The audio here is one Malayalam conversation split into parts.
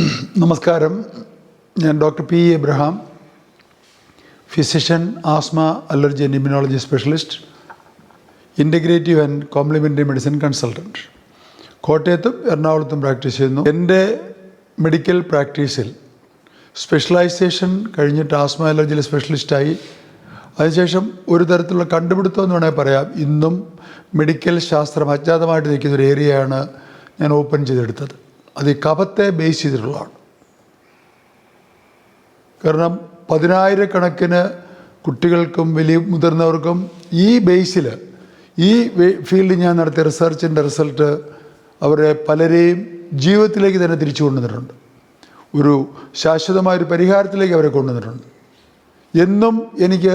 നമസ്കാരം. ഞാൻ doctor P Abraham physician asthma allergy and immunology specialist integrative and complementary medicine consultant കോട്ടയത്തും എറണാകുളത്തും പ്രാക്ടീസ് ചെയ്യുന്നു. എന്റെ മെഡിക്കൽ പ്രാക്ടീസിൽ സ്പെഷ്യലൈസേഷൻ കഴിഞ്ഞിട്ട് ആസ്മ അലർജിയിലെ സ്പെഷ്യലിസ്റ്റായി. അതിനുശേഷം ഒരു തരത്തിലുള്ള കണ്ടുപിടുത്തം എന്ന് വേണമെങ്കിൽ പറയാം. ഇന്നും മെഡിക്കൽ ശാസ്ത്രം അജ്ഞാതമായിട്ട് നിൽക്കുന്ന ഒരു ഏരിയയാണ് ഞാൻ ഓപ്പൺ ചെയ്തെടുത്തത്. അത് ഈ കപത്തെ ബേസ് ചെയ്തിട്ടുള്ളതാണ്. കാരണം പതിനായിരക്കണക്കിന് കുട്ടികൾക്കും വലിയ മുതിർന്നവർക്കും ഈ ബേസിൽ ഈ ഫീൽഡിൽ ഞാൻ നടത്തിയ റിസർച്ചിന്റെ റിസൾട്ട് അവരെ പലരെയും ജീവിതത്തിലേക്ക് തന്നെ തിരിച്ചു കൊണ്ടുവന്നിട്ടുണ്ട്. ഒരു ശാശ്വതമായൊരു പരിഹാരത്തിലേക്ക് അവരെ കൊണ്ടുവന്നിട്ടുണ്ട്. എന്നും എനിക്ക്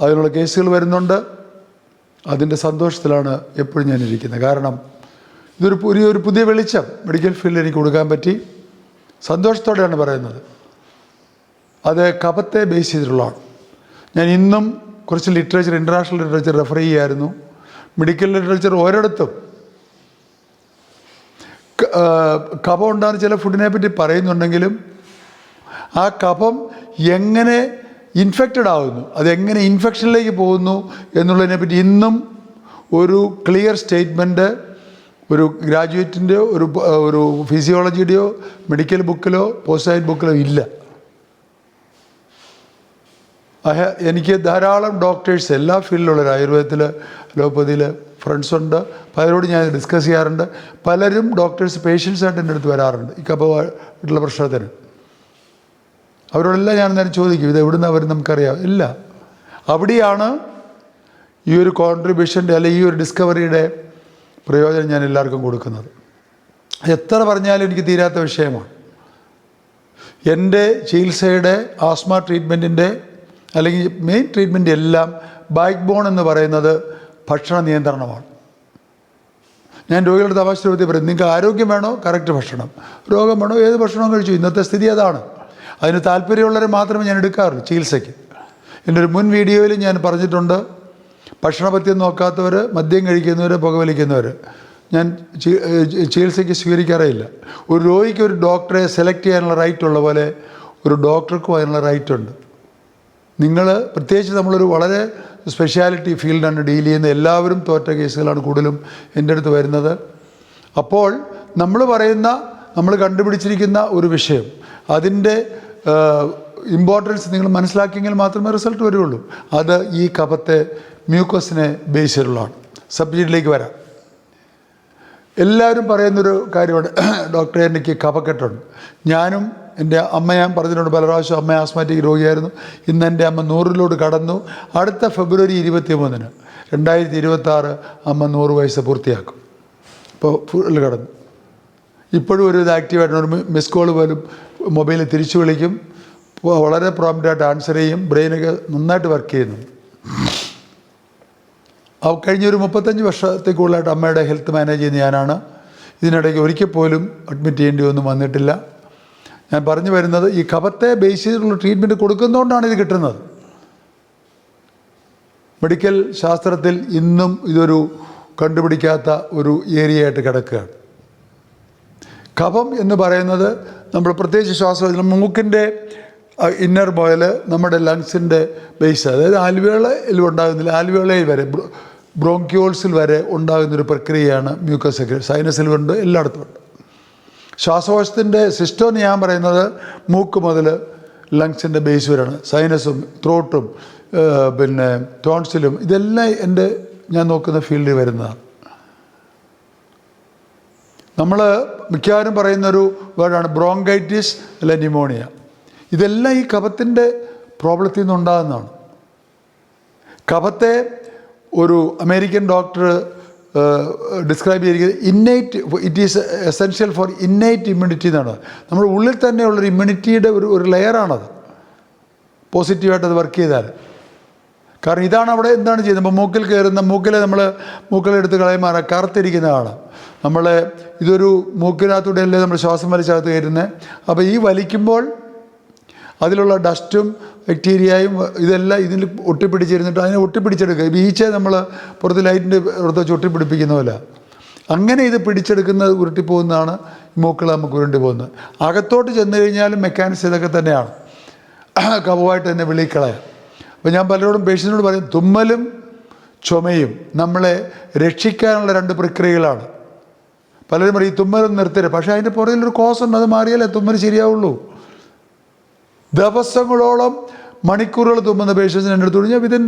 അതിനുള്ള കേസുകൾ വരുന്നുണ്ട്. അതിന്റെ സന്തോഷത്തിലാണ് എപ്പോഴും ഞാനിരിക്കുന്നത് കാരണം ഇതൊരു പുതിയ ഒരു പുതിയ വെളിച്ചം. മെഡിക്കൽ ഫീൽഡിൽ എനിക്ക് കൊടുക്കാൻ പറ്റി. സന്തോഷത്തോടെയാണ് പറയുന്നത്. അത് കപത്തെ ബേസ് ചെയ്തിട്ടുള്ളതാണ്. ഞാൻ ഇന്നും കുറച്ച് ലിറ്ററേച്ചർ ഇന്റർനാഷണൽ ലിറ്ററേച്ചർ റെഫർ ചെയ്യായിരുന്നു. മെഡിക്കൽ ലിറ്ററേച്ചർ ഓരോടത്തും. ക- ആ, കഫം ഉണ്ടാകുന്ന ചില ഫുഡിനെ പറ്റി പറയുന്നുണ്ടെങ്കിലും ആ കപം എങ്ങനെ ഇൻഫെക്റ്റഡ് ആകുന്നു അതെങ്ങനെ ഇൻഫെക്ഷനിലേക്ക് പോകുന്നു? എന്നുള്ളതിനെ പറ്റി ഇന്നും ഒരു ക്ലിയർ സ്റ്റേറ്റ്മെന്റ് ഒരു ഗ്രാജുവേറ്റിന്റെയോ ഒരു ഒരു ഫിസിയോളജിയുടെയോ മെഡിക്കൽ ബുക്കിലോ പോസ്റ്റ് ബുക്കിലോ ഇല്ല. എനിക്ക് ധാരാളം ഡോക്ടേഴ്സ് എല്ലാ ഫീൽഡിലുള്ളവർ ആയുർവേദത്തിൽ അലോപ്പതിയിൽ ഫ്രണ്ട്സുണ്ട് പലരോട് ഞാൻ ഡിസ്കസ് ചെയ്യാറുണ്ട്. പലരും ഡോക്ടേഴ്സ് പേഷ്യൻസായിട്ട് എന്റെ അടുത്ത് വരാറുണ്ട്. ഈ കപ്പമായിട്ടുള്ള പ്രശ്നത്തിന്. അവരോടെല്ലാം ഞാൻ നേരം ചോദിക്കും ഇത് എവിടുന്ന് അവർ നമുക്കറിയാം? ഇല്ല. അവിടെയാണ് ഈ ഒരു കോൺട്രിബ്യൂഷന്റെ അല്ലെങ്കിൽ ഈ ഒരു ഡിസ്കവറിയുടെ പ്രയോജനം ഞാൻ എല്ലാവർക്കും കൊടുക്കുന്നത്. എത്ര പറഞ്ഞാലും എനിക്ക് തീരാത്ത വിഷയമാണ്. എന്റെ ചികിത്സയുടെ ആസ്മ ട്രീറ്റ്മെന്റിന്റെ അല്ലെങ്കിൽ മെയിൻ ട്രീറ്റ്മെന്റ് എല്ലാം ബാക്ക് ബോൺ എന്ന് പറയുന്നത് ഭക്ഷണ നിയന്ത്രണമാണ്. ഞാൻ രോഗികളുടെ തമാശ ചോദ്യം പറയും നിങ്ങൾക്ക് ആരോഗ്യം വേണോ? കറക്റ്റ് ഭക്ഷണം. രോഗം വേണോ? ഏത് ഭക്ഷണവും കഴിച്ചു. ഇന്നത്തെ സ്ഥിതി അതാണ്. അതിന് താല്പര്യമുള്ളവരെ മാത്രമേ ഞാൻ എടുക്കാറുള്ളൂ ചികിത്സയ്ക്ക്. എന്റെ ഒരു മുൻ വീഡിയോയിൽ ഞാൻ പറഞ്ഞിട്ടുണ്ട് ഭക്ഷണപഥ്യം നോക്കാത്തവർ മദ്യം കഴിക്കുന്നവർ പുകവലിക്കുന്നവർ ഞാൻ ചികിത്സയ്ക്ക് സ്വീകരിക്കാറേയില്ല. ഒരു രോഗിക്ക് ഒരു ഡോക്ടറെ സെലക്ട് ചെയ്യാനുള്ള റൈറ്റ് ഉള്ള പോലെ ഒരു ഡോക്ടർക്കും അതിനുള്ള റൈറ്റ് ഉണ്ട് നിങ്ങൾ പ്രത്യേകിച്ച് നമ്മളൊരു വളരെ സ്പെഷ്യാലിറ്റി ഫീൽഡാണ് ഡീൽ ചെയ്യുന്ന എല്ലാവരും തോറ്റ കേസുകളാണ് കൂടുതലും എന്റെ അടുത്ത് വരുന്നത്. അപ്പോൾ നമ്മൾ പറയുന്ന നമ്മൾ കണ്ടുപിടിച്ചിരിക്കുന്ന ഒരു വിഷയം അതിന്റെ ഇമ്പോർട്ടൻസ് നിങ്ങൾ മനസ്സിലാക്കിയെങ്കിൽ മാത്രമേ റിസൾട്ട് വരുള്ളൂ അത് ഈ കഫത്തെ മ്യൂക്കസിനെ ബേസ് ചെയ്തിട്ടുള്ളതാണ്. സബ്ജക്റ്റിലേക്ക് വരാം. എല്ലാവരും പറയുന്നൊരു കാര്യമാണ് ഡോക്ടറെ എനിക്ക് കഫക്കെട്ടുണ്ട്. ഞാനും എന്റെ അമ്മ ഞാൻ പറഞ്ഞിട്ടുണ്ട് പല പ്രാവശ്യം അമ്മ ആസ്മാറ്റിക് രോഗിയായിരുന്നു. ഇന്ന് എന്റെ അമ്മ നൂറിലോട്ട് കടന്നു. അടുത്ത ഫെബ്രുവരി ഇരുപത്തി മൂന്നിന് രണ്ടായിരത്തി ഇരുപത്തി ആറ് അമ്മ നൂറ് വയസ്സ് പൂർത്തിയാക്കും. ഇപ്പോൾ ഫുൾ കടന്നു. ഇപ്പോഴും ഒരു ഇത് ആക്റ്റീവായിട്ട് ഒരു മിസ് കോൾ പോലും മൊബൈലിൽ തിരിച്ചു വിളിക്കും. വളരെ പ്രോംപ്റ്റായിട്ട് ആൻസർ ചെയ്യും. ബ്രെയിനൊക്കെ നന്നായിട്ട് വർക്ക് ചെയ്യുന്നു. ആ കഴിഞ്ഞ ഒരു മുപ്പത്തഞ്ച് വർഷത്തെ കൂടുതലായിട്ട് അമ്മയുടെ ഹെൽത്ത് മാനേജ് ചെയ്യുന്ന ഞാനാണ്. ഇതിനിടയ്ക്ക് ഒരിക്കൽ പോലും അഡ്മിറ്റ് ചെയ്യേണ്ടി ഒന്നും വന്നിട്ടില്ല. ഞാൻ പറഞ്ഞു വരുന്നത് ഈ കഫത്തെ ബേസ് ചെയ്തിട്ടുള്ള ട്രീറ്റ്മെന്റ് കൊടുക്കുന്നതുകൊണ്ടാണ് ഇത് കിട്ടുന്നത്. മെഡിക്കൽ ശാസ്ത്രത്തിൽ ഇന്നും ഇതൊരു കണ്ടുപിടിക്കാത്ത ഒരു ഏരിയ ആയിട്ട് കിടക്കുകയാണ്. കഫം എന്ന് പറയുന്നത് നമ്മൾ പ്രത്യേകിച്ച് ശ്വാസം മൂക്കിന്റെ ഇന്നർ ബോയൽ നമ്മുടെ ലങ്സിന്റെ ബേസ് അതായത് ആൽവേളയിൽ ഉണ്ടാകുന്നില്ല ആൽവേളയിൽ വരെ ബ്രോങ്ക്യോൾസിൽ വരെ ഉണ്ടാകുന്നൊരു പ്രക്രിയയാണ് മ്യൂക്കസ് സെക്രട്ടറി സൈനസിൽ ഉണ്ട് എല്ലായിടത്തും ഉണ്ട്. ശ്വാസകോശത്തിന്റെ സിസ്റ്റം എന്ന് ഞാൻ പറയുന്നത് മൂക്ക് മുതൽ ലങ്സിന്റെ ബേസ് വരെയാണ്. സൈനസും ത്രോട്ടും പിന്നെ ടോൺസിലും ഇതെല്ലാം എന്റെ ഞാൻ നോക്കുന്ന ഫീൽഡിൽ വരുന്നതാണ്. നമ്മൾ മിക്കവാറും പറയുന്നൊരു വേർഡാണ് ബ്രോങ്കൈറ്റിസ് അല്ല ന്യൂമോണിയ ഇതെല്ലാം ഈ കഫത്തിന്റെ പ്രോബ്ലത്തിൽ നിന്നുണ്ടാകുന്നതാണ്. കഫത്തെ ഒരു അമേരിക്കൻ ഡോക്ടർ ഡിസ്ക്രൈബ് ചെയ്തിരിക്കുന്നത് innate it is essential for innate immunity എന്നാണ്. നമ്മുടെ ഉള്ളിൽ തന്നെയുള്ളൊരു ഇമ്മ്യൂണിറ്റിയുടെ ഒരു ഒരു ലെയറാണത്. പോസിറ്റീവായിട്ട് അത് വർക്ക് ചെയ്താൽ. കാരണം ഇതാണ് അവിടെ എന്താണ് ചെയ്യുന്നത്? ഇപ്പോൾ മൂക്കിൽ കയറുന്ന മൂക്കിലെ നമ്മൾ മൂക്കിലെടുത്ത് കളയുമാറ കറുത്തിരിക്കുന്നതാണ് നമ്മളെ ഇതൊരു മൂക്കിനകത്തൂടെ അല്ലേ നമ്മൾ ശ്വാസം വലിച്ചകത്ത് കയറുന്നത് അപ്പോൾ ഈ വലിക്കുമ്പോൾ അതിലുള്ള ഡസ്റ്റും ബാക്ടീരിയയും ഇതെല്ലാം ഇതിൽ ഒട്ടിപ്പിടിച്ചിരുന്നിട്ട് അതിനെ ഒട്ടിപ്പിടിച്ചെടുക്കുക. ഈച്ച നമ്മൾ പുറത്ത് ലൈറ്റിന്റെ പുറത്ത് വെച്ച് ഒട്ടിപ്പിടിപ്പിക്കുന്ന പോലെ. അങ്ങനെ ഇത് പിടിച്ചെടുക്കുന്നത് ഉരുട്ടിപ്പോകുന്നതാണ് മൂക്കൾ നമുക്ക് ഉരുണ്ടി പോകുന്നത് അകത്തോട്ട് ചെന്ന് കഴിഞ്ഞാലും മെക്കാനിക്സ് ഇതൊക്കെ തന്നെയാണ്. കഫമായിട്ട് തന്നെ വിളിക്കളയാം. അപ്പോൾ ഞാൻ പലരോടും പേഷ്യൻസിനോട് പറയും തുമ്മലും ചുമയും നമ്മളെ രക്ഷിക്കാനുള്ള രണ്ട് പ്രക്രിയകളാണ്. പലരും പറയും ഈ തുമ്മലും നിർത്തരുത് പക്ഷേ അതിന്റെ പുറകിലൊരു കോസ് ഉണ്ട് അത് മാറിയാലേ തുമ്മൽ ശരിയാവുള്ളൂ. ദിവസങ്ങളോളം മണിക്കൂറുകൾ തുമ്മുന്ന പേഷ്യൻസിന് എന്റെ അടുത്ത് കഴിഞ്ഞാൽ വിതിൻ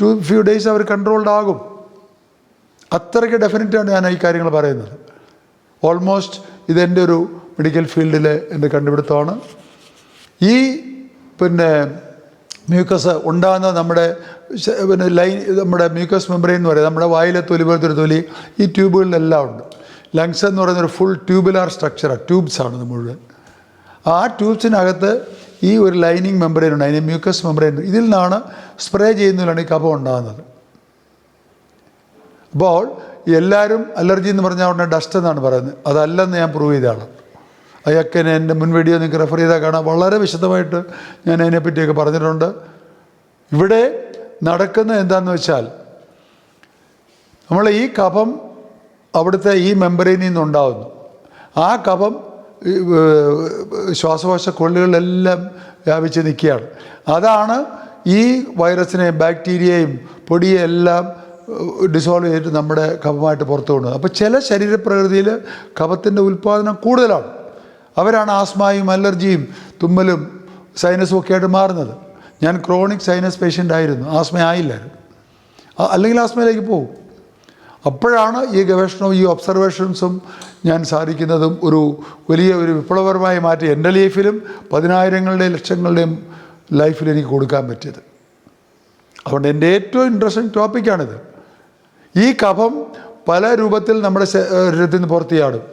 ടു ഫ്യൂ ഡേയ്സ് അവർ കൺട്രോൾഡ് ആകും. അത്രയ്ക്ക് ഡെഫിനറ്റാണ് ഞാൻ ഈ കാര്യങ്ങൾ പറയുന്നത്. ഓൾമോസ്റ്റ് ഇതെന്റെ ഒരു മെഡിക്കൽ ഫീൽഡിലെ എന്റെ കണ്ടുപിടുത്തമാണ്. ഈ പിന്നെ മ്യൂക്കസ് ഉണ്ടാകുന്ന നമ്മുടെ പിന്നെ ലൈൻ നമ്മുടെ മ്യൂക്കസ് മെമ്പറൈൻ എന്ന് പറയുന്നത് നമ്മുടെ വായിലെ തൊലി പോലത്തെ ഒരു തൊലി ഈ ട്യൂബുകളിലെല്ലാം ഉണ്ട്. ലങ്സ് എന്ന് പറയുന്ന ഒരു ഫുൾ ട്യൂബുലാർ സ്ട്രക്ചറാണ് ട്യൂബ്സാണ് ഇത് മുഴുവൻ. ആ ട്യൂബ്സിനകത്ത് ഈ ഒരു ലൈനിങ് മെമ്പറൈൻ ഉണ്ട് അതിന് മ്യൂക്കസ് മെമ്പറൈൻ ഇതിൽ നിന്നാണ് സ്പ്രേ ചെയ്യുന്നതിലാണ് ഈ കഫം ഉണ്ടാകുന്നത്. അപ്പോൾ എല്ലാവരും അലർജി എന്ന് പറഞ്ഞാൽ ഉടനെ ഡസ്റ്റ് എന്നാണ് പറയുന്നത്. അതല്ലെന്ന് ഞാൻ പ്രൂവ് ചെയ്തതാണ്. അതൊക്കെ എന്റെ മുൻ വീഡിയോ നിങ്ങൾക്ക് റെഫർ ചെയ്താൽ കാണാം. വളരെ വിശദമായിട്ട് ഞാൻ അതിനെപ്പറ്റിയൊക്കെ പറഞ്ഞിട്ടുണ്ട്. ഇവിടെ നടക്കുന്നത് എന്താണെന്ന് വെച്ചാൽ നമ്മൾ ഈ കഫം അവിടുത്തെ ഈ മെമ്പറിയിൽ നിന്നുണ്ടാകുന്നു ആ കഫം ശ്വാസകോശ കൊള്ളുകളിലെല്ലാം വ്യാപിച്ച് നിൽക്കുകയാണ്. അതാണ് ഈ വൈറസിനെ ബാക്ടീരിയയും പൊടിയെയും എല്ലാം ഡിസോൾവ് ചെയ്തിട്ട് നമ്മുടെ കഫമായിട്ട് പുറത്തു കൊണ്ടുവന്നത്. അപ്പോൾ ചില ശരീരപ്രകൃതിയിൽ കഫത്തിന്റെ ഉൽപ്പാദനം കൂടുതലാണ്. അവരാണ് ആസ്മയും അലർജിയും തുമ്മലും സൈനസും ഒക്കെ ആയിട്ട് മാറുന്നത്. ഞാൻ ക്രോണിക് സൈനസ് പേഷ്യന്റ് ആയിരുന്നു. ആസ്മ ആയില്ലായിരുന്നു അല്ലെങ്കിൽ ആസ്മയിലേക്ക് പോകും. അപ്പോഴാണ് ഈ ഗവേഷണവും ഈ ഒബ്സർവേഷൻസും ഞാൻ സാധിക്കുന്നതും ഒരു വലിയ ഒരു വിപ്ലവപരമായി മാറ്റം എന്റെ ലൈഫിലും പതിനായിരങ്ങളുടെയും ലക്ഷങ്ങളുടെയും ലൈഫിൽ എനിക്ക് കൊടുക്കാൻ പറ്റിയത്. അതുകൊണ്ട് എന്റെ ഏറ്റവും ഇൻട്രസ്റ്റിംഗ് ടോപ്പിക്കാണിത് ഈ കഫം പല രൂപത്തിൽ നമ്മുടെ ശരീരത്തിൽ നിന്ന് പുറത്ത് ചാടും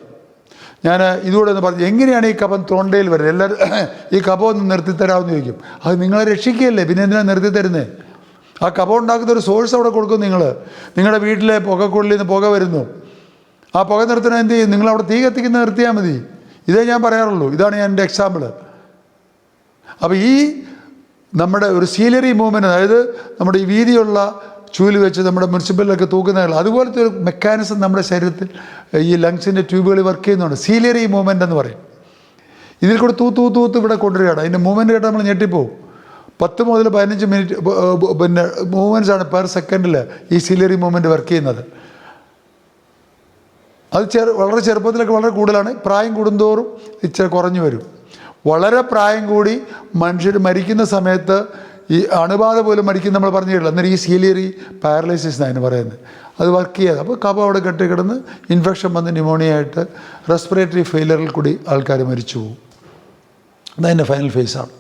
ഞാൻ ഇതുകൂടെ ഒന്ന് പറഞ്ഞു എങ്ങനെയാണ് ഈ കഫം തൊണ്ടയിൽ വരുന്നത്? എല്ലാവരും ഈ കഫം ഒന്ന് നിർത്തിത്തരാമെന്ന് ചോദിക്കും. അത് നിങ്ങളെ രക്ഷിക്കുകയല്ലേ? പിന്നെ എന്തിനാണ് നിർത്തി തരുന്നത് ആ കഫം ഉണ്ടാക്കുന്ന ഒരു സോഴ്സ് അവിടെ കൊടുക്കും നിങ്ങൾ നിങ്ങളുടെ വീട്ടിലെ പുകക്കുള്ളിൽ നിന്ന് പുക വരുന്നു. ആ പുക നിർത്തണ എന്ത് ചെയ്യും? നിങ്ങൾ അവിടെ തീ കത്തിക്കുന്ന നിർത്തിയാൽ മതി. ഇതേ ഞാൻ പറയാറുള്ളൂ. ഇതാണ് ഞാൻ എന്റെ എക്സാമ്പിൾ അപ്പോൾ ഈ നമ്മുടെ ഒരു സീലറി മൂവ്മെന്റ് അതായത് നമ്മുടെ ഈ വീതിയുള്ള ചൂൽ വെച്ച് നമ്മുടെ മുനിസിപ്പലിലൊക്കെ തൂക്കുന്ന അതുപോലത്തെ ഒരു മെക്കാനിസം നമ്മുടെ ശരീരത്തിൽ ഈ ലങ്സിന്റെ ട്യൂബുകളിൽ വർക്ക് ചെയ്യുന്നുണ്ട് സീലറി മൂവ്മെന്റ് എന്ന് പറയും. ഇതിൽ കൂടെ തൂത്ത് തൂത്ത് തൂത്ത് ഇവിടെ കൊണ്ടുവരികയാണ്. അതിന്റെ മൂവ്മെന്റ് കേട്ടാൽ നമ്മൾ ഞെട്ടിപ്പോവും. പത്ത് മുതൽ പതിനഞ്ച് മിനിറ്റ് പിന്നെ മൂവ്മെന്റ്സ് ആണ് പെർ സെക്കൻഡിൽ ഈ സിലറി മൂവ്മെന്റ് വർക്ക് ചെയ്യുന്നത്. അത് ചെറു വളരെ ചെറുപ്പത്തിലൊക്കെ വളരെ കൂടുതലാണ്. പ്രായം കൂടുന്തോറും ഇച്ചിരി കുറഞ്ഞു വരും. വളരെ പ്രായം കൂടി മനുഷ്യർ മരിക്കുന്ന സമയത്ത് ഈ അണുബാധ പോലും മരിക്കും നമ്മൾ പറഞ്ഞു കേട്ടില്ല? അന്നേരം ഈ സീലിയറി പാരലൈസിസ് എന്നാണ് പറയുന്നത്. അത് വർക്ക് ചെയ്യാതെ. അപ്പോൾ കഫം അവിടെ കെട്ടി കിടന്ന് ഇൻഫെക്ഷൻ വന്ന് ന്യൂമോണിയ ആയിട്ട് റെസ്പിറേറ്ററി ഫെയിലറിൽ കൂടി ആൾക്കാർ മരിച്ചു പോകും. അതതിന്റെ ഫൈനൽ ഫേസാണ്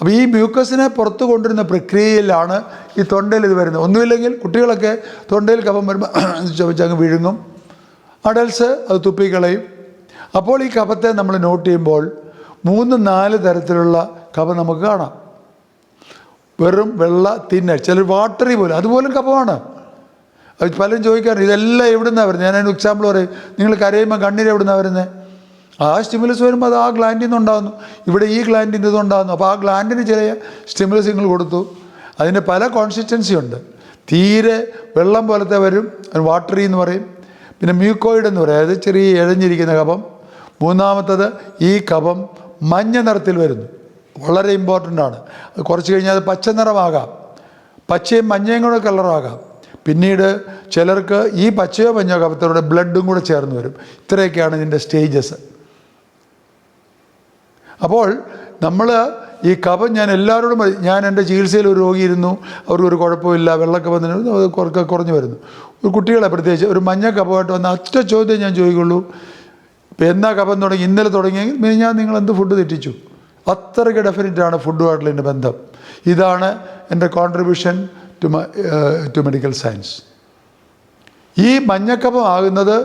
അപ്പോൾ ഈ മ്യൂക്കസിനെ പുറത്തു കൊണ്ടുവരുന്ന പ്രക്രിയയിലാണ് ഈ തൊണ്ടയിൽ ഇത് വരുന്നത്. ഒന്നുമില്ലെങ്കിൽ കുട്ടികളൊക്കെ തൊണ്ടയിൽ കഫം വരുമ്പോൾ അങ്ങ് വിഴുങ്ങും. അഡൽസ് അത് തുപ്പിക്കളയും. അപ്പോൾ ഈ കഫത്തെ നമ്മൾ നോട്ട് ചെയ്യുമ്പോൾ മൂന്ന് നാല് തരത്തിലുള്ള കഫം നമുക്ക് കാണാം. വെറും വെള്ള തിന്ന ചിലർ വാട്ടറി പോലും അതുപോലും കഫമാണ്. പലരും ചോദിക്കാറുണ്ട് ഇതെല്ലാം എവിടുന്നാണ് വരുന്നത് ഞാൻ അതിന് എക്സാമ്പിൾ പറയും നിങ്ങൾ കരയുമ്പോൾ കണ്ണീര് എവിടുന്നാണ് വരുന്നത് ആ സ്റ്റിമുലസ് വരുമ്പോൾ അത് ആ ഗ്ലാൻഡിൽ നിന്ന് ഉണ്ടാകുന്നു ഇവിടെ ഈ ഗ്ലാൻഡിൽ നിന്ന് ഉണ്ടാകുന്നു അപ്പോൾ ആ ഗ്ലാൻഡിന് ചില സ്റ്റിമുലസ് നിങ്ങൾ കൊടുത്തു. അതിന് പല കോൺസിസ്റ്റൻസി ഉണ്ട്. തീരെ വെള്ളം പോലത്തെ വരും വാട്ടറി എന്ന് പറയും. പിന്നെ മ്യൂക്കോയിഡ് എന്ന് പറയും. അതായത് ചെറിയ ഇഴഞ്ഞിരിക്കുന്ന കഫം. മൂന്നാമത്തത് ഈ കഫം മഞ്ഞ നിറത്തിൽ വരുന്നു. വളരെ ഇമ്പോർട്ടന്റ് ആണ്. അത് കുറച്ച് കഴിഞ്ഞാൽ അത് പച്ച നിറമാകാം. പച്ചയും മഞ്ഞയും കൂടെ കളറാകാം പിന്നീട് ചിലർക്ക് ഈ പച്ചയോ മഞ്ഞോ കഫത്തിലൂടെ ബ്ലഡും കൂടെ ചേർന്ന് വരും. ഇത്രയൊക്കെയാണ് ഇതിന്റെ സ്റ്റേജസ് അപ്പോൾ നമ്മൾ ഈ കഫം ഞാൻ എല്ലാവരോടും ഞാൻ എന്റെ ചികിത്സയിൽ ഒരു രോഗിയിരുന്നു അവർക്കൊരു കുഴപ്പമില്ല വന്നിരുന്നു അത് കുറക്കെ കുറഞ്ഞു വരുന്നു. ഒരു കുട്ടികളെ പ്രത്യേകിച്ച് ഒരു മഞ്ഞ കഫമായിട്ട് വന്ന ഒറ്റ ചോദ്യം ഞാൻ ചോദിക്കുള്ളൂ. ഇപ്പം എന്നാ കഫം തുടങ്ങി? ഇന്നലെ തുടങ്ങിയെങ്കിൽ ഞാൻ നിങ്ങൾ എന്ത് ഫുഡ് തെറ്റിച്ചു? അത്രയ്ക്ക് ഡെഫിനറ്റാണ് ഫുഡുമായിട്ടുള്ള എന്റെ ബന്ധം. ഇതാണ് എന്റെ contribution to to medical science ഈ മഞ്ഞക്കപ്പം ആകുന്നത്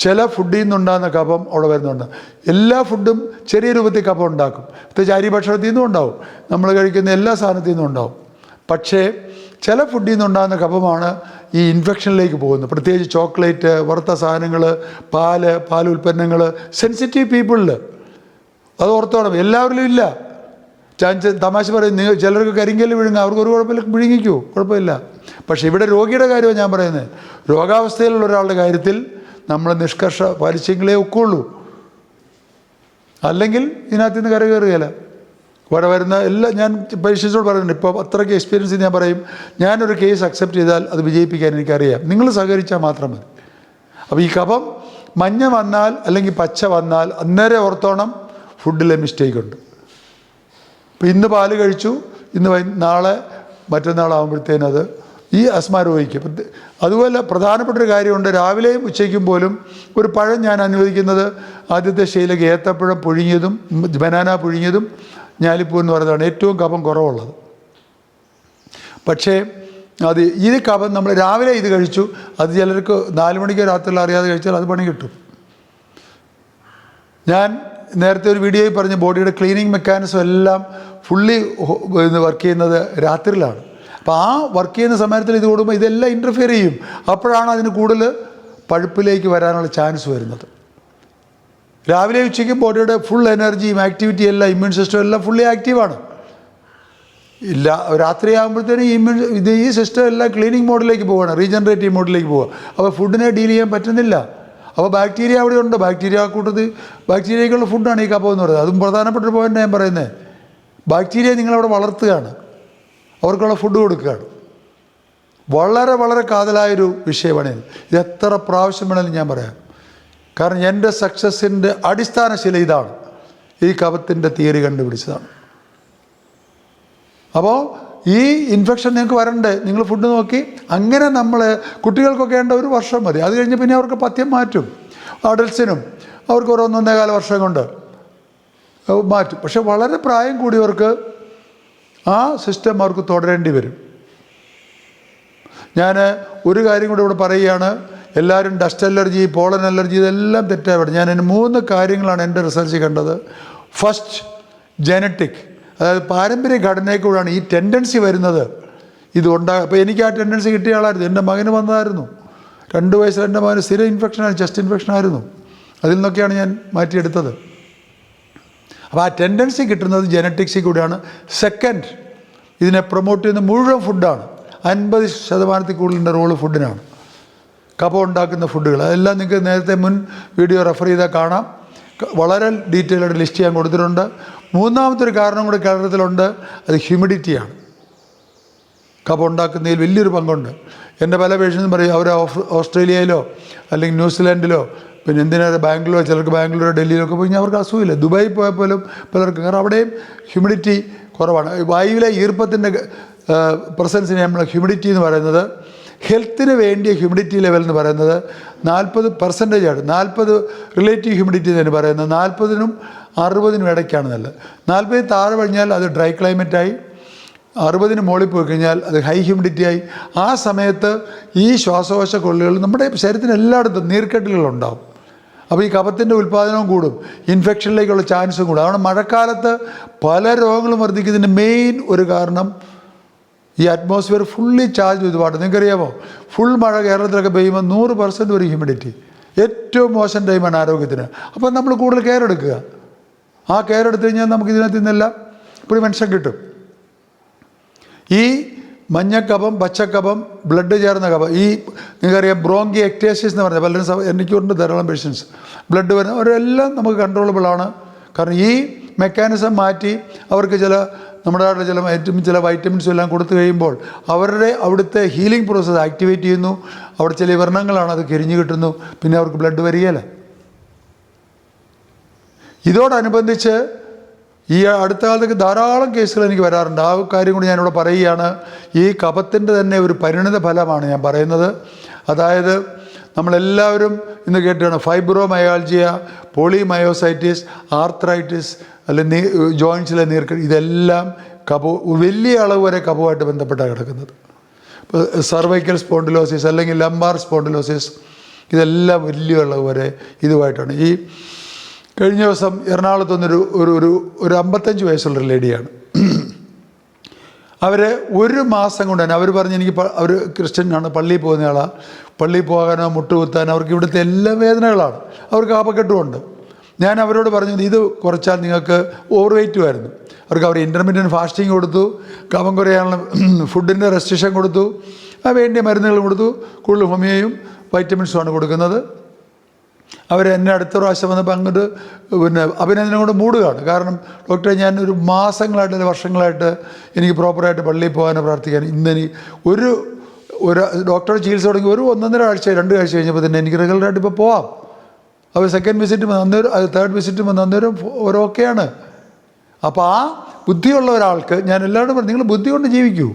ചില ഫുഡിൽ നിന്നുണ്ടാകുന്ന കഫം അവിടെ വരുന്നുണ്ട്. എല്ലാ ഫുഡും ചെറിയ രൂപത്തിൽ കഫം ഉണ്ടാക്കും. പ്രത്യേകിച്ച് അരി ഭക്ഷണത്തിൽ നിന്നും ഉണ്ടാവും. നമ്മൾ കഴിക്കുന്ന എല്ലാ സാധനത്തിൽ നിന്നും ഉണ്ടാവും. പക്ഷേ ചില ഫുഡിൽ നിന്നുണ്ടാകുന്ന കഫമാണ് ഈ ഇൻഫെക്ഷനിലേക്ക് പോകുന്നത്. പ്രത്യേകിച്ച് ചോക്ലേറ്റ് വറുത്ത സാധനങ്ങൾ പാൽ പാൽ ഉൽപ്പന്നങ്ങൾ സെൻസിറ്റീവ് പീപ്പിളിൽ അത് ഓർത്തോണം. എല്ലാവരിലും ഇല്ല. ചാൻസ് തമാശ പറയും നിങ്ങൾ ചിലർക്ക് കരിങ്കല്ല് വിഴുങ്ങുക അവർക്ക് ഒരു കുഴപ്പമില്ല വിഴുങ്ങിക്കൂ കുഴപ്പമില്ല. പക്ഷേ ഇവിടെ രോഗിയുടെ കാര്യമാണ് ഞാൻ പറയുന്നത്. രോഗാവസ്ഥയിലുള്ള ഒരാളുടെ കാര്യത്തിൽ നമ്മൾ നിഷ്കർഷ പാലിച്ചെങ്കിലേ ഒക്കുള്ളൂ. അല്ലെങ്കിൽ ഇതിനകത്ത് നിന്ന് കരകയറുകയില്ല. ഇവിടെ വരുന്ന എല്ലാം ഞാൻ പരീക്ഷിച്ചോട് പറയുന്നുണ്ട്. ഇപ്പോൾ അത്രയ്ക്ക് എക്സ്പീരിയൻസ് ഞാൻ പറയും ഞാനൊരു കേസ് അക്സെപ്റ്റ് ചെയ്താൽ അത് വിജയിപ്പിക്കാൻ എനിക്കറിയാം. നിങ്ങൾ സഹകരിച്ചാൽ മാത്രം മതി. അപ്പോൾ ഈ കഫം മഞ്ഞ വന്നാൽ അല്ലെങ്കിൽ പച്ച വന്നാൽ അന്നേരം ഓർത്തോണം ഫുഡിലെ മിസ്റ്റേക്ക് ഉണ്ട്. ഇപ്പം ഇന്ന് പാൽ കഴിച്ചു ഇന്ന് നാളെ മറ്റന്നാളാകുമ്പോഴത്തേനത് ഈ അസ്മ അതുപോലെ പ്രധാനപ്പെട്ട ഒരു കാര്യമുണ്ട്. രാവിലെയും ഉച്ചയ്ക്കും പോലും ഒരു പഴം ഞാൻ അനുവദിക്കുന്നത് ആദ്യത്തെ ശൈലക്ക് ഏത്തപ്പഴം പുഴുങ്ങിയതും ബനാന പുഴുങ്ങിയതും ഞാലിപ്പൂ എന്ന് പറയുന്നതാണ് ഏറ്റവും കഫം കുറവുള്ളത്. പക്ഷേ അത് ഇത് കഫം നമ്മൾ രാവിലെ ഇത് കഴിച്ചു. അത് ചിലർക്ക് നാല് മണിക്കോ രാത്രിയിൽ അറിയാതെ കഴിച്ചാൽ അത് പണി കിട്ടും. ഞാൻ നേരത്തെ ഒരു വീഡിയോയിൽ പറഞ്ഞ ബോഡിയുടെ ക്ലീനിങ് മെക്കാനിസം എല്ലാം ഫുള്ളി വർക്ക് ചെയ്യുന്നത് രാത്രിയിലാണ്. അപ്പോൾ ആ വർക്ക് ചെയ്യുന്ന സമയത്തിൽ ഇത് കൂടുമ്പോൾ ഇതെല്ലാം ഇന്റർഫിയർ ചെയ്യും. അപ്പോഴാണ് അതിന് കൂടുതൽ പഴുപ്പിലേക്ക് വരാനുള്ള ചാൻസ് വരുന്നത്. രാവിലെ ഉച്ചയ്ക്ക് ബോഡിയുടെ ഫുൾ എനർജിയും ആക്ടിവിറ്റി എല്ലാം ഇമ്മ്യൂൺ സിസ്റ്റം എല്ലാം ഫുള്ളി ആക്റ്റീവാണ് ഇല്ല രാത്രി ആകുമ്പോഴത്തേനും ഇമ്മ്യൂൺ ഇത് ഈ സിസ്റ്റം എല്ലാം ക്ലീനിങ് മോഡിലേക്ക് പോവുകയാണ് റീജനറേറ്റീവ് മോഡിലേക്ക് പോവുക അപ്പോൾ ഫുഡിനെ ഡീൽ ചെയ്യാൻ പറ്റുന്നില്ല. അപ്പോൾ ബാക്ടീരിയ അവിടെ ഉണ്ട്. ബാക്ടീരിയ കൂട്ടത്തിൽ ബാക്ടീരിയക്കുള്ള ഫുഡാണ് ഈ കപ്പം എന്ന് പറയുന്നത്. അതും പ്രധാനപ്പെട്ട ഒരു പോയിന്റ് ഞാൻ പറയുന്നത് ബാക്ടീരിയ നിങ്ങളവിടെ വളർത്തുകയാണ്. അവർക്കുള്ള ഫുഡ് കൊടുക്കുകയാണ്. വളരെ വളരെ കാതലായൊരു വിഷയമാണ് ഇത്. എത്ര പ്രാവശ്യം വേണമെങ്കിലും ഞാൻ പറയാം. കാരണം എന്റെ സക്സസ്സിന്റെ അടിസ്ഥാന ശില ഇതാണ്. ഈ കപത്തിന്റെ തിയറി കണ്ടുപിടിച്ചതാണ്. അപ്പോൾ ഈ ഇൻഫെക്ഷൻ നിങ്ങൾക്ക് വരണ്ടേ? നിങ്ങൾ ഫുഡ് നോക്കി. അങ്ങനെ നമ്മൾ കുട്ടികൾക്കൊക്കെ വേണ്ട ഒരു വർഷം മതി. അത് കഴിഞ്ഞ് പിന്നെ അവർക്ക് പത്യം മാറ്റും. അഡൽസിനും അവർക്ക് ഒരു ഒന്നൊന്നേകാല വർഷം കൊണ്ട് മാറ്റും. പക്ഷെ വളരെ പ്രായം കൂടിയവർക്ക് ആ സിസ്റ്റം അവർക്ക് തുടരേണ്ടി വരും. ഞാൻ ഒരു കാര്യം കൂടെ ഇവിടെ പറയുകയാണ്. എല്ലാവരും ഡസ്റ്റ് അലർജി പോളൻ അലർജി ഇതെല്ലാം തെറ്റാണ് ഞാൻ അതിന് മൂന്ന് കാര്യങ്ങളാണ് എന്റെ റിസർച്ച് കണ്ടത്. ഫസ്റ്റ് ജനറ്റിക് അതായത് പാരമ്പര്യ ഘടനയെക്കൂടാണ് ഈ ടെൻഡൻസി വരുന്നത്. ഇത് ഉണ്ടാകും അപ്പോൾ എനിക്ക് ആ ടെൻഡൻസി കിട്ടിയ ആളായിരുന്നു. എന്റെ മകന് വന്നതായിരുന്നു. രണ്ട് വയസ്സിൽ എന്റെ മകന് സ്ഥിര ഇൻഫെക്ഷനായിരുന്നു ചെസ്റ്റ് ഇൻഫെക്ഷൻ ആയിരുന്നു. അതിൽ നിന്നൊക്കെയാണ് ഞാൻ മാറ്റിയെടുത്തത്. അപ്പോൾ ആ ടെൻഡൻസി കിട്ടുന്നത് ജനറ്റിക്സിൽ കൂടിയാണ്. സെക്കൻഡ് ഇതിനെ പ്രൊമോട്ട് ചെയ്യുന്ന മുഴുവൻ ഫുഡാണ് അൻപത് ശതമാനത്തിൽ കൂടുതലിന്റെ റോൾ ഫുഡിനാണ് കപ്പ ഉണ്ടാക്കുന്ന ഫുഡുകൾ അതെല്ലാം നിങ്ങൾക്ക് നേരത്തെ മുൻ വീഡിയോ റെഫർ ചെയ്താൽ കാണാം. വളരെ ഡീറ്റെയിൽഡ് ലിസ്റ്റ് ചെയ്യാൻ കൊടുത്തിട്ടുണ്ട്. മൂന്നാമത്തെ ഒരു കാരണം കൂടി കേരളത്തിലുണ്ട്. അത് ഹ്യൂമിഡിറ്റിയാണ് കപ്പ ഉണ്ടാക്കുന്നതിൽ വലിയൊരു പങ്കുണ്ട്. എന്റെ പല പേഷ്യൻസും പറയും അവർ ഓസ്ട്രേലിയയിലോ അല്ലെങ്കിൽ ന്യൂസിലാൻഡിലോ പിന്നെ എന്തിനാ ബാംഗ്ലൂർ ചിലർക്ക് ബാംഗ്ലൂരോ ഡൽഹിയിലൊക്കെ പോയി അവർക്ക് അസുഖമില്ല ദുബായി പോയാൽ പോലും പലർക്കും കാരണം അവിടെയും ഹ്യൂമിഡിറ്റി കുറവാണ്. വായുവിലെ ഈർപ്പത്തിന്റെ പ്രസൻസിനെ നമ്മൾ ഹ്യൂമിഡിറ്റി എന്ന് പറയുന്നത് ഹെൽത്തിന് വേണ്ടിയ ഹ്യൂമിഡിറ്റി ലെവൽ എന്ന് പറയുന്നത് നാൽപ്പത് ആണ്. നാൽപ്പത് റിലേറ്റീവ് ഹ്യൂമിഡിറ്റി എന്ന് പറയുന്നത് നാൽപ്പതിനും അറുപതിനും ഇടയ്ക്കാണ് നല്ലത്. നാൽപ്പതിൽ താഴെ കഴിഞ്ഞാൽ അത് ഡ്രൈ ക്ലൈമറ്റായി അറുപതിന് മുകളിൽ പോയി കഴിഞ്ഞാൽ അത് ഹൈ ഹ്യൂമിഡിറ്റി ആയി. ആ സമയത്ത് ഈ ശ്വാസകോശ കൊള്ളുകൾ നമ്മുടെ ശരീരത്തിന് എല്ലായിടത്തും നീർക്കെട്ടുകളുണ്ടാവും അപ്പോൾ ഈ കഫത്തിന്റെ ഉൽപ്പാദനവും കൂടും. ഇൻഫെക്ഷനിലേക്കുള്ള ചാൻസും കൂടും. അതുകൊണ്ട് മഴക്കാലത്ത് പല രോഗങ്ങളും വർദ്ധിക്കുന്നതിന്റെ മെയിൻ ഒരു കാരണം ഈ അറ്റ്മോസ്ഫിയർ ഫുള്ളി ചാർജ് ചെയ്ത് പാട്ട് നിങ്ങൾക്കറിയാമോ? ഫുൾ മഴ കേരളത്തിലൊക്കെ പെയ്യുമ്പോൾ നൂറ് പെർസെന്റ് ഒരു ഹ്യൂമിഡിറ്റി ഏറ്റവും മോശം ടൈമാണ് ആരോഗ്യത്തിന്. അപ്പം നമ്മൾ കൂടുതൽ കെയർ എടുക്കുക. ആ കെയർ എടുത്തു കഴിഞ്ഞാൽ നമുക്ക് ഇതിനകത്ത് നിന്നെല്ലാം പ്രിവെൻഷൻ കിട്ടും. ഈ മഞ്ഞക്കഫം പച്ചക്കഫം ബ്ലഡ് ചേർന്ന കഫം ഈ നിങ്ങൾക്കറിയാം ബ്രോങ്കി എക്ടേസിസ് എന്ന് പറഞ്ഞാൽ പലരും എനിക്കുണ്ട് ധാരാളം പേഷ്യൻസ് ബ്ലഡ് വരുന്ന അവരെല്ലാം നമുക്ക് കൺട്രോളബിളാണ് കാരണം ഈ മെക്കാനിസം മാറ്റി അവർക്ക് ചില നമ്മുടെ നാട്ടിൽ ചില വൈറ്റമിൻ ചില വൈറ്റമിൻസും എല്ലാം കൊടുത്തു കഴിയുമ്പോൾ അവരുടെ അവിടുത്തെ ഹീലിംഗ് പ്രോസസ്സ് ആക്ടിവേറ്റ് ചെയ്യുന്നു. അവിടെ ചില വർണങ്ങളാണ് അത് കിരിഞ്ഞു കിട്ടുന്നു. പിന്നെ അവർക്ക് ബ്ലഡ് വരികയില്ല. ഇതോടനുബന്ധിച്ച് ഈ അടുത്ത കാലത്തൊക്കെ ധാരാളം കേസുകൾ എനിക്ക് വരാറുണ്ട്. ആ കാര്യം കൂടി ഞാനിവിടെ പറയുകയാണ്. ഈ കപത്തിന്റെ തന്നെ ഒരു പരിണിത ഫലമാണ് ഞാൻ പറയുന്നത്. അതായത് നമ്മളെല്ലാവരും ഇന്ന് കേട്ടാണ് ഫൈബ്രോമയാൾജിയ പോളിമയോസൈറ്റിസ് ആർത്രൈറ്റിസ് അല്ലെങ്കിൽ ജോയിൻസിലെ നീർക്ക ഇതെല്ലാം കപു വലിയ അളവ് വരെ കപുവായിട്ട് ബന്ധപ്പെട്ടാണ് കിടക്കുന്നത്. സർവൈക്കൽ സ്പോണ്ടിലോസിസ് അല്ലെങ്കിൽ ലംബാർ സ്പോണ്ടിലോസിസ് ഇതെല്ലാം വലിയ അളവ് വരെ ഇതുമായിട്ടാണ് ഈ കഴിഞ്ഞ ദിവസം എറണാകുളത്ത് നിന്നൊരു ഒരു ഒരു ഒരു അമ്പത്തഞ്ച് വയസ്സുള്ളൊരു ലേഡിയാണ്. അവർ ഒരു മാസം കൊണ്ട് തന്നെ അവർ പറഞ്ഞ് എനിക്ക് അവർ ക്രിസ്ത്യനാണ് പള്ളിയിൽ പോകുന്ന ആളാണ് പള്ളിയിൽ പോകാനോ മുട്ടുകുത്താനോ അവർക്ക് ഇവിടുത്തെ എല്ലാ വേദനകളാണ്. അവർക്ക് ആപക്കെട്ടുമുണ്ട് ഞാൻ അവരോട് പറഞ്ഞു ഇത് കുറച്ചാൽ നിങ്ങൾക്ക് ഓവർ വെയിറ്റുമായിരുന്നു അവർക്ക് അവർ ഇന്റർമീഡിയറ്റ് ഫാസ്റ്റിംഗ് കൊടുത്തു കഫം കുറയാനുള്ള ഫുഡിന്റെ റെസ്ട്രിക്ഷൻ കൊടുത്തു വേണ്ടിയ മരുന്നുകൾ കൊടുത്തു കൂടുതൽ ഹോമിയോയും വൈറ്റമിൻസുമാണ് കൊടുക്കുന്നത്. അവർ എന്നെ അടുത്ത പ്രാവശ്യം വന്നപ്പോൾ അങ്ങോട്ട് പിന്നെ അഭിനന്ദനം കൊണ്ട് മൂടുകയാണ്. കാരണം ഡോക്ടറെ ഞാൻ ഒരു മാസങ്ങളായിട്ട് അല്ലെങ്കിൽ വർഷങ്ങളായിട്ട് എനിക്ക് പ്രോപ്പറായിട്ട് പള്ളിയിൽ പോകാനോ പ്രാർത്ഥിക്കാനോ ഇന്നെനി ഒരു ഒരു ഡോക്ടറെ ചികിത്സ തുടങ്ങി ഒരു ഒന്നൊന്നര ആഴ്ച രണ്ട് ആഴ്ച കഴിഞ്ഞപ്പോൾ തന്നെ എനിക്ക് റെഗുലറായിട്ട് ഇപ്പോൾ പോവാം. അപ്പോൾ സെക്കൻഡ് വിസിറ്റ് വന്ന് അന്നേരം തേർഡ് വിസിറ്റ് വന്ന് അന്നേരം ഓരോക്കെയാണ് അപ്പോൾ ആ ബുദ്ധിയുള്ള ഒരാൾക്ക് ഞാൻ എല്ലാവരും പറഞ്ഞു നിങ്ങൾ ബുദ്ധി കൊണ്ട് ജീവിക്കൂ.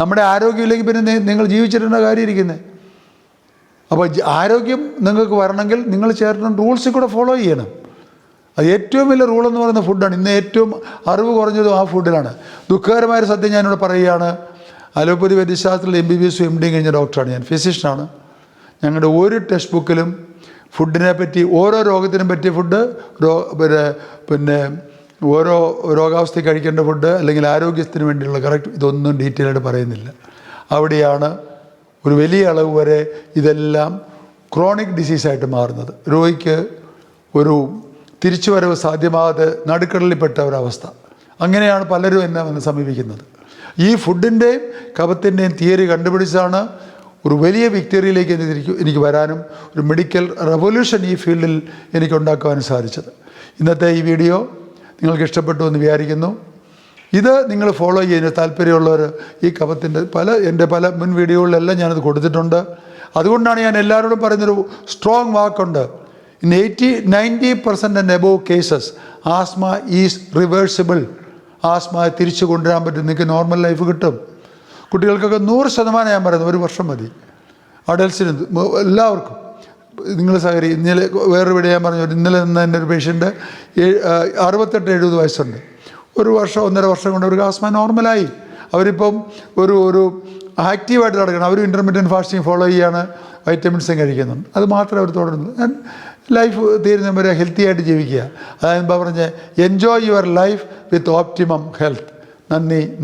നമ്മുടെ ആരോഗ്യമില്ലെങ്കിൽ പിന്നെ നിങ്ങൾ ജീവിച്ചിട്ടുള്ള കാര്യം ഇരിക്കുന്നത് അപ്പോൾ ആരോഗ്യം നിങ്ങൾക്ക് വരണമെങ്കിൽ നിങ്ങൾ ചേർന്ന റൂൾസിൽ കൂടെ ഫോളോ ചെയ്യണം. അത് ഏറ്റവും വലിയ റൂൾ എന്ന് പറയുന്ന ഫുഡാണ് ഇന്ന് ഏറ്റവും അറിവ് കുറഞ്ഞതും ആ ഫുഡിലാണ് ദുഃഖകരമായൊരു സത്യം ഞാനിവിടെ പറയുകയാണ്. Allopathy വൈദ്യശാസ്ത്രത്തിൽ M B B S M D കഴിഞ്ഞ ഡോക്ടറാണ് ഞാൻ ഫിസിഷ്യനാണ് ഞങ്ങളുടെ ഒരു ടെക്സ്റ്റ് ബുക്കിലും ഫുഡിനെ പറ്റി ഓരോ രോഗത്തിനും പറ്റിയ ഫുഡ് രോ പിന്നെ പിന്നെ ഓരോ രോഗാവസ്ഥ കഴിക്കേണ്ട ഫുഡ് അല്ലെങ്കിൽ ആരോഗ്യത്തിന് വേണ്ടിയുള്ള കറക്റ്റ് ഇതൊന്നും ഡീറ്റെയിൽ ആയിട്ട് പറയുന്നില്ല. അവിടെയാണ് ഒരു വലിയ അളവ് വരെ ഇതെല്ലാം ക്രോണിക് ഡിസീസായിട്ട് മാറുന്നത്. രോഗിക്ക് ഒരു തിരിച്ചു തിരിച്ചുവരവ് സാധ്യമാകാതെ നടുക്കടലിൽപ്പെട്ട ഒരവസ്ഥ. അങ്ങനെയാണ് പലരും എന്നെ വന്ന് സമീപിക്കുന്നത്. ഈ ഫുഡിന്റെയും കഫത്തിന്റെയും തിയറി കണ്ടുപിടിച്ചാണ് ഒരു വലിയ വിക്ടറിയിലേക്ക് എനിക്ക് എനിക്ക് വരാനും ഒരു മെഡിക്കൽ റെവല്യൂഷൻ ഈ ഫീൽഡിൽ എനിക്ക് ഉണ്ടാക്കുവാനും സാധിച്ചത്. ഇന്നത്തെ ഈ വീഡിയോ നിങ്ങൾക്ക് ഇഷ്ടപ്പെട്ടു എന്ന് വിചാരിക്കുന്നു. ഇത് നിങ്ങൾ ഫോളോ ചെയ്യുന്ന താല്പര്യമുള്ളവർ ഈ കഫത്തിന്റെ പല എന്റെ പല മുൻ വീഡിയോകളിലെല്ലാം ഞാനത് കൊടുത്തിട്ടുണ്ട്. അതുകൊണ്ടാണ് ഞാൻ എല്ലാവരോടും പറയുന്നൊരു സ്ട്രോങ് വാക്കുണ്ട്. In eighty ninety percent and above cases asthma is reversible asthma തിരിച്ചു കൊണ്ടുവരാൻ പറ്റും. നിങ്ങൾക്ക് നോർമൽ ലൈഫ് കിട്ടും. കുട്ടികൾക്കൊക്കെ നൂറ് ശതമാനം ഞാൻ പറയുന്നത് ഒരു വർഷം മതി. അഡൽസിന് എല്ലാവർക്കും. നിങ്ങൾ സഹകരി ഇന്നലെ വേറൊരു വീട് ഞാൻ പറഞ്ഞു. ഇന്നലെ നിന്ന് എന്റെ ഒരു പേഷ്യന്റ് അറുപത്തെട്ട് എഴുപത് വയസ്സുണ്ട്. ഒരു വർഷം ഒന്നര വർഷം കൊണ്ട് അവർക്ക് ആസ്മ നോർമലായി. അവരിപ്പം ഒരു ഒരു ആക്റ്റീവായിട്ട് നടക്കണം. അവർ ഇന്റർമീഡിയറ്റ് ഫാസ്റ്റിംഗ് ഫോളോ ചെയ്യാണ് വൈറ്റമിൻസും കഴിക്കുന്നുണ്ട് അത് മാത്രമേ അവർ തുടരുന്നു ഞാൻ ലൈഫ് തീരുന്നവരെ ഹെൽത്തി ആയിട്ട് ജീവിക്കുക. അതായത് പറഞ്ഞ് enjoy your life with optimum health നന്ദി